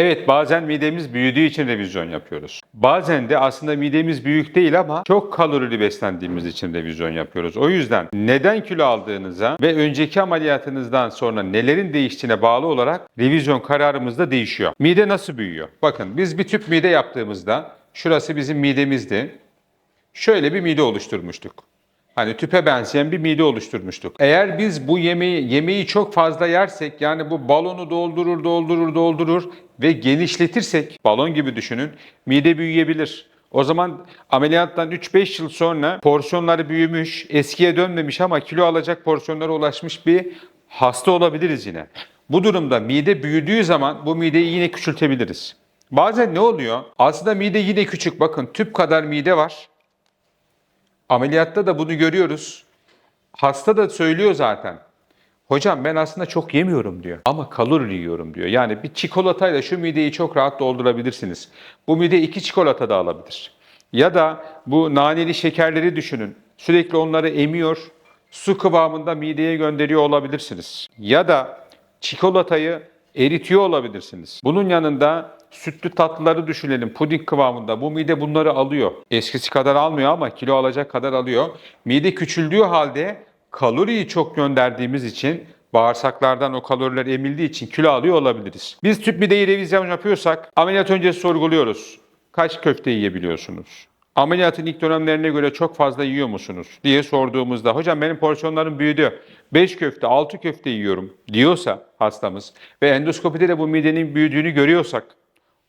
Evet bazen midemiz büyüdüğü için revizyon yapıyoruz. Bazen de aslında midemiz büyük değil ama çok kalorili beslendiğimiz için revizyon yapıyoruz. O yüzden neden kilo aldığınıza ve önceki ameliyatınızdan sonra nelerin değiştiğine bağlı olarak revizyon kararımız da değişiyor. Mide nasıl büyüyor? Bakın biz bir tüp mide yaptığımızda şurası bizim midemizdi. Şöyle bir mide oluşturmuştuk. Hani tüpe benzeyen bir mide oluşturmuştuk. Eğer biz bu yemeği yemeği çok fazla yersek yani bu balonu doldurur doldurur doldurur ve genişletirsek balon gibi düşünün mide büyüyebilir. O zaman ameliyattan 3-5 yıl sonra porsiyonları büyümüş, eskiye dönmemiş ama kilo alacak porsiyonlara ulaşmış bir hasta olabiliriz yine. Bu durumda mide büyüdüğü zaman bu mideyi yine küçültebiliriz. Bazen ne oluyor? Aslında mide yine küçük. Bakın tüp kadar mide var. Ameliyatta da bunu görüyoruz. Hasta da söylüyor zaten. Hocam ben aslında çok yemiyorum diyor. Ama kalori yiyorum diyor. Yani bir çikolatayla şu mideyi çok rahat doldurabilirsiniz. Bu mide iki çikolata da alabilir. Ya da bu naneli şekerleri düşünün. Sürekli onları emiyor, su kıvamında mideye gönderiyor olabilirsiniz. Ya da çikolatayı eritiyor olabilirsiniz. Bunun yanında sütlü tatlıları düşünelim puding kıvamında. Bu mide bunları alıyor. Eskisi kadar almıyor ama kilo alacak kadar alıyor. Mide küçüldüğü halde kaloriyi çok gönderdiğimiz için bağırsaklardan o kaloriler emildiği için kilo alıyor olabiliriz. Biz tüp mideyi revizyon yapıyorsak ameliyat öncesi sorguluyoruz. Kaç köfte yiyebiliyorsunuz? Ameliyatın ilk dönemlerine göre çok fazla yiyor musunuz diye sorduğumuzda hocam benim porsiyonlarım büyüdü. 5 köfte, 6 köfte yiyorum diyorsa hastamız ve endoskopide de bu midenin büyüdüğünü görüyorsak,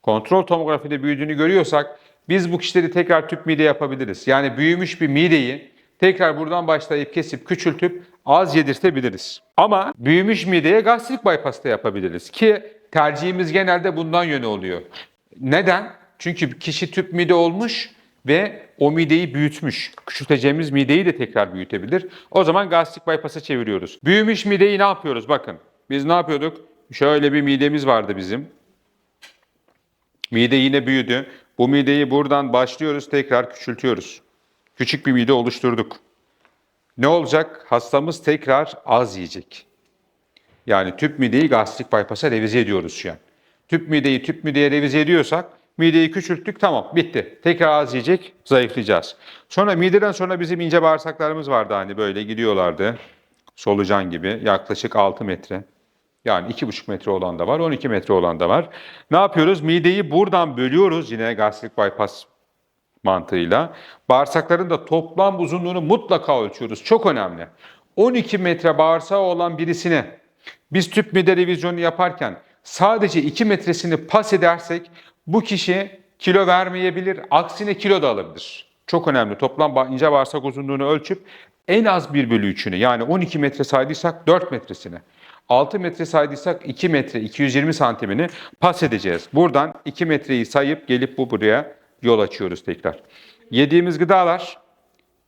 kontrol tomografide büyüdüğünü görüyorsak biz bu kişileri tekrar tüp mide yapabiliriz. Yani büyümüş bir mideyi tekrar buradan başlayıp kesip küçültüp az yedirtebiliriz. Ama büyümüş mideye gastrik bypass da yapabiliriz ki tercihimiz genelde bundan yönü oluyor. Neden? Çünkü kişi tüp mide olmuş ve o mideyi büyütmüş. Küçülteceğimiz mideyi de tekrar büyütebilir. O zaman gastrik bypass'a çeviriyoruz. Büyümüş mideyi ne yapıyoruz? Bakın biz ne yapıyorduk? Şöyle bir midemiz vardı bizim. Mide yine büyüdü. Bu mideyi buradan başlıyoruz tekrar küçültüyoruz. Küçük bir mide oluşturduk. Ne olacak? Hastamız tekrar az yiyecek. Yani tüp mideyi gastrik bypass'a revize ediyoruz şu an. Tüp mideyi tüp mideye revize ediyorsak mideyi küçülttük tamam bitti. Tekrar az yiyecek zayıflayacağız. Sonra mideden sonra bizim ince bağırsaklarımız vardı hani böyle gidiyorlardı. Solucan gibi yaklaşık 6 metre. Yani 2,5 metre olan da var, 12 metre olan da var. Ne yapıyoruz? Mideyi buradan bölüyoruz yine gastrik bypass mantığıyla. Bağırsakların da toplam uzunluğunu mutlaka ölçüyoruz. Çok önemli. 12 metre bağırsağı olan birisine biz tüp mide revizyonu yaparken sadece 2 metresini pas edersek bu kişi kilo vermeyebilir, aksine kilo da alabilir. Çok önemli. Toplam ince bağırsak uzunluğunu ölçüp en az 1 bölü 3'ünü yani 12 metre saydıysak 4 metresini, 6 metre saydıysak 2 metre 220 santimini pas edeceğiz. Buradan 2 metreyi sayıp gelip bu buraya yol açıyoruz tekrar. Yediğimiz gıdalar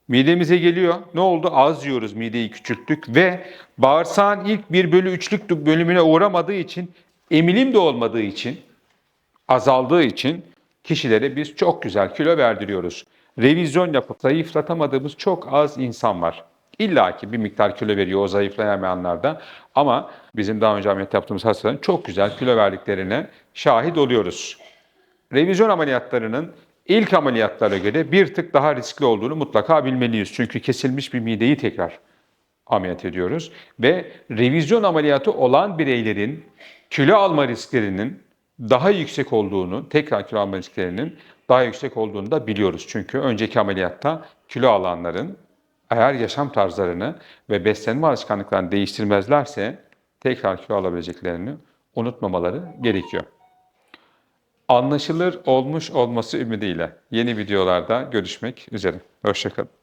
midemize geliyor. Ne oldu? Az yiyoruz, mideyi küçülttük ve bağırsağın ilk 1 bölü 3'lük bölümüne uğramadığı için, emilim de olmadığı için, azaldığı için kişilere biz çok güzel kilo verdiriyoruz. Revizyon yapıp zayıflatamadığımız çok az insan var. İlla ki bir miktar kilo veriyor o zayıflayamayanlarda ama bizim daha önce ameliyat yaptığımız hastaların çok güzel kilo verdiklerine şahit oluyoruz. Revizyon ameliyatlarının ilk ameliyatlara göre bir tık daha riskli olduğunu mutlaka bilmeliyiz. Çünkü kesilmiş bir mideyi tekrar ameliyat ediyoruz. Ve revizyon ameliyatı olan bireylerin kilo alma risklerinin daha yüksek olduğunu, tekrar kilo alma risklerinin daha yüksek olduğunu da biliyoruz. Çünkü önceki ameliyatta kilo alanların eğer yaşam tarzlarını ve beslenme alışkanlıklarını değiştirmezlerse tekrar kilo alabileceklerini unutmamaları gerekiyor. Anlaşılır olmuş olması ümidiyle yeni videolarda görüşmek üzere. Hoşçakalın.